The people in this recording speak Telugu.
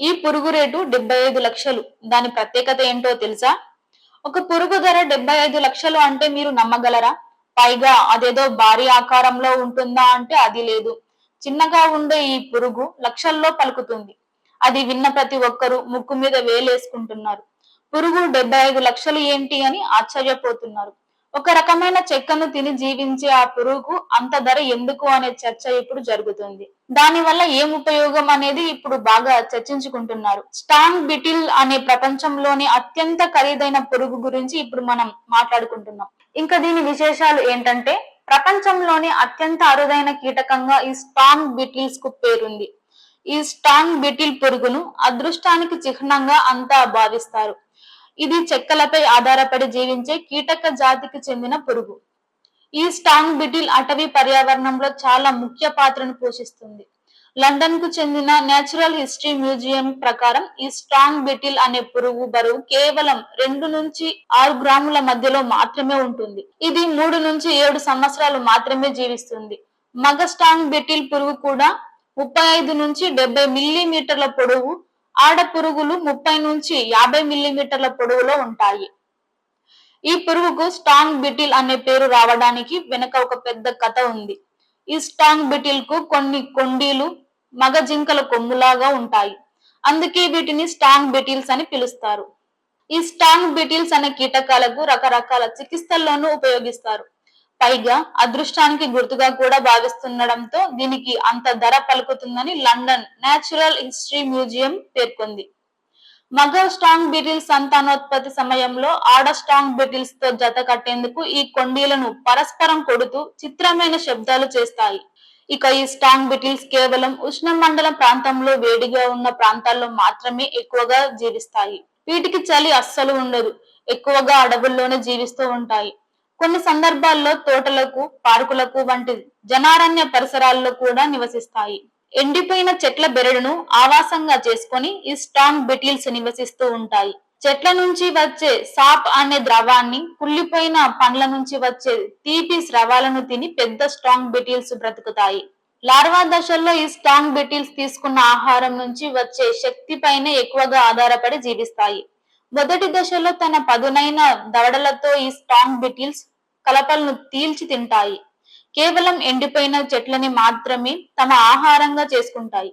ఈ పురుగు రేటు డెబ్బై ఐదు లక్షలు. దాని ప్రత్యేకత ఏంటో తెలుసా? ఒక పురుగు ధర డెబ్బై ఐదు లక్షలు అంటే మీరు నమ్మగలరా? పైగా అదేదో భారీ ఆకారంలో ఉంటుందా అంటే అది లేదు. చిన్నగా ఉండే ఈ పురుగు లక్షల్లో పలుకుతుంది. అది విన్న ప్రతి ఒక్కరూ ముక్కు మీద వేలేసుకుంటున్నారు. పురుగు డెబ్బై ఐదు లక్షలు ఏంటి అని ఆశ్చర్యపోతున్నారు. ఒక రకమైన చెక్కను తిని జీవించే ఆ పురుగు అంత ధర ఎందుకు అనే చర్చ ఇప్పుడు జరుగుతుంది. దాని వల్ల ఏం ఉపయోగం అనేది ఇప్పుడు బాగా చర్చించుకుంటున్నారు. స్టాంగ్ బిటిల్ అనే ప్రపంచంలోని అత్యంత ఖరీదైన పురుగు గురించి ఇప్పుడు మనం మాట్లాడుకుంటున్నాం. ఇంకా దీని విశేషాలు ఏంటంటే ప్రపంచంలోని అత్యంత అరుదైన కీటకంగా ఈ స్టాంగ్ బిటిల్స్కు పేరుంది. ఈ స్టాంగ్ బిటిల్ పురుగును అదృష్టానికి చిహ్నంగా అంతా భావిస్తారు. ఇది చెక్కలపై ఆధారపడి జీవించే కీటక జాతికి చెందిన పురుగు. ఈ స్టాంగ్ బిటిల్ అటవీ పర్యావరణంలో చాలా ముఖ్య పాత్రను పోషిస్తుంది. లండన్కు చెందిన నేచురల్ హిస్టరీ మ్యూజియం ప్రకారం ఈ స్టాంగ్ బిటిల్ అనే పురుగు బరువు కేవలం రెండు నుంచి ఆరు గ్రాముల మధ్యలో మాత్రమే ఉంటుంది. ఇది మూడు నుంచి ఏడు సంవత్సరాలు మాత్రమే జీవిస్తుంది. మగ స్టాంగ్ బిటిల్ పురుగు కూడా ముప్పై ఐదు నుంచి డెబ్బై మిల్లీమీటర్ల పొడవు ఆడ పురుగులు ముప్పై నుంచి యాభై మిల్లీమీటర్ల పొడవులో ఉంటాయి. ఈ పురుగుకు స్టాంగ్ బిటిల్ అనే పేరు రావడానికి వెనుక ఒక పెద్ద కథ ఉంది. ఈ స్టాంగ్ బిటిల్కు కొన్ని కొండీలు మగ జింకల కొమ్ములాగా ఉంటాయి. అందుకే వీటిని స్టాంగ్ బిటిల్స్ అని పిలుస్తారు. ఈ స్టాంగ్ బిటిల్స్ అనే కీటకాలకు రకరకాల చికిత్సల్లోనూ ఉపయోగిస్తారు. పైగా అదృష్టానికి గుర్తుగా కూడా భావిస్తుండడంతో దీనికి అంత ధర పలుకుతుందని లండన్ నేచురల్ హిస్టరీ మ్యూజియం పేర్కొంది. మగ స్టాంగ్ బిటిల్ సంతానోత్పత్తి సమయంలో ఆడ స్టాంగ్ బిటిల్స్తో జత కట్టేందుకు ఈ కొండీలను పరస్పరం కొడుతూ చిత్రమైన శబ్దాలు చేస్తాయి. ఇక ఈ స్టాంగ్ బిటిల్స్ కేవలం ఉష్ణమండల ప్రాంతంలో వేడిగా ఉన్న ప్రాంతాల్లో మాత్రమే ఎక్కువగా జీవిస్తాయి. వీటికి చలి అస్సలు ఉండదు. ఎక్కువగా అడవుల్లోనే జీవిస్తూ ఉంటాయి. కొన్ని సందర్భాల్లో తోటలకు పార్కులకు వంటి జనారణ్య పరిసరాల్లో కూడా నివసిస్తాయి. ఎండిపోయిన చెట్ల బెరడును ఆవాసంగా చేసుకొని ఈ స్టాంగ్ బిటిల్స్ నివసిస్తూ ఉంటాయి. చెట్ల నుంచి వచ్చే సాప్ అనే ద్రవాన్ని కుళ్ళిపోయిన పండ్ల నుంచి వచ్చే తీపి స్రవాలను తిని పెద్ద స్ట్రాంగ్ బిటిల్స్ బ్రతుకుతాయి. లార్వా దశల్లో ఈ స్ట్రాంగ్ బిటిల్స్ తీసుకున్న ఆహారం నుంచి వచ్చే శక్తి పైన ఎక్కువగా ఆధారపడి జీవిస్తాయి. మొదటి దశలో తన పదునైన దవడలతో ఈ స్ట్రాంగ్ బిటిల్స్ కలపలను తీల్చి తింటాయి. కేవలం ఎండిపోయిన చెట్లని మాత్రమే తమ ఆహారంగా చేసుకుంటాయి.